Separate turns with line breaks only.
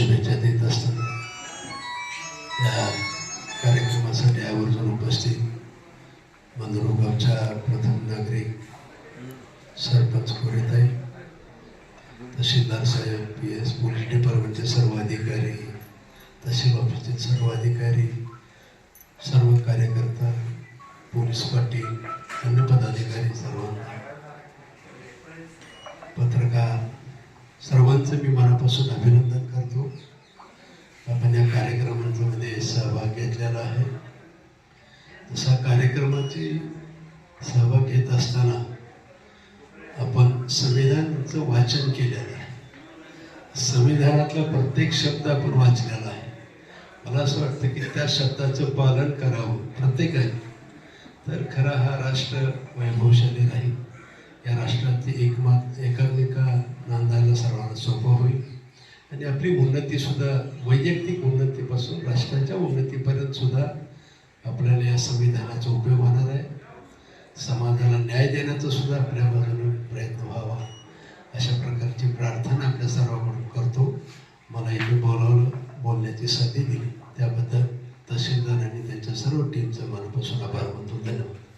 शुभेच्छा देत असताना या कार्यक्रमासाठी आवर्जून उपस्थित मंदरुगावच्या प्रथम नागरिक सरपंच कोरेताई तहसीलदार साहेब पी एस पोलीस डिपार्टमेंटचे सर्व अधिकारी तहसील ऑफिसचे सर्व अधिकारी सर्व कार्यकर्ता पोलीस पाटील अन्य पदाधिकारी सर्वांना पत्रकार सर्वांचं मी मनापासून अभिनंदन करतो. आपण या कार्यक्रमांमध्ये सहभाग घेतलेला आहे. तसा कार्यक्रमाची सहभाग घेत असताना आपण संविधानाचं वाचन केलेलं आहे. संविधानातला प्रत्येक शब्द आपण वाचलेला आहे. मला असं वाटतं की त्या शब्दाचं पालन करावं प्रत्येकाने. तर खरा हा राष्ट्र वैभवशाली राहील. या राष्ट्रातली एकमात एकात्मिका आणि आपली उन्नतीसुद्धा वैयक्तिक उन्नतीपासून राष्ट्राच्या उन्नतीपर्यंत सुद्धा आपल्याला या संविधानाचा उपयोग होणार आहे. समाजाला न्याय देण्याचा सुद्धा आपल्या बाजूने प्रयत्न व्हावा. अशा प्रकारची प्रार्थना आपल्या सर्वांकडून करतो. मला इथे बोलावलं बोलण्याची संधी दिली. त्याबद्दल तहसीलदार आणि त्यांच्या सर्व टीमचं मनापासून आभार मानतो. धन्यवाद.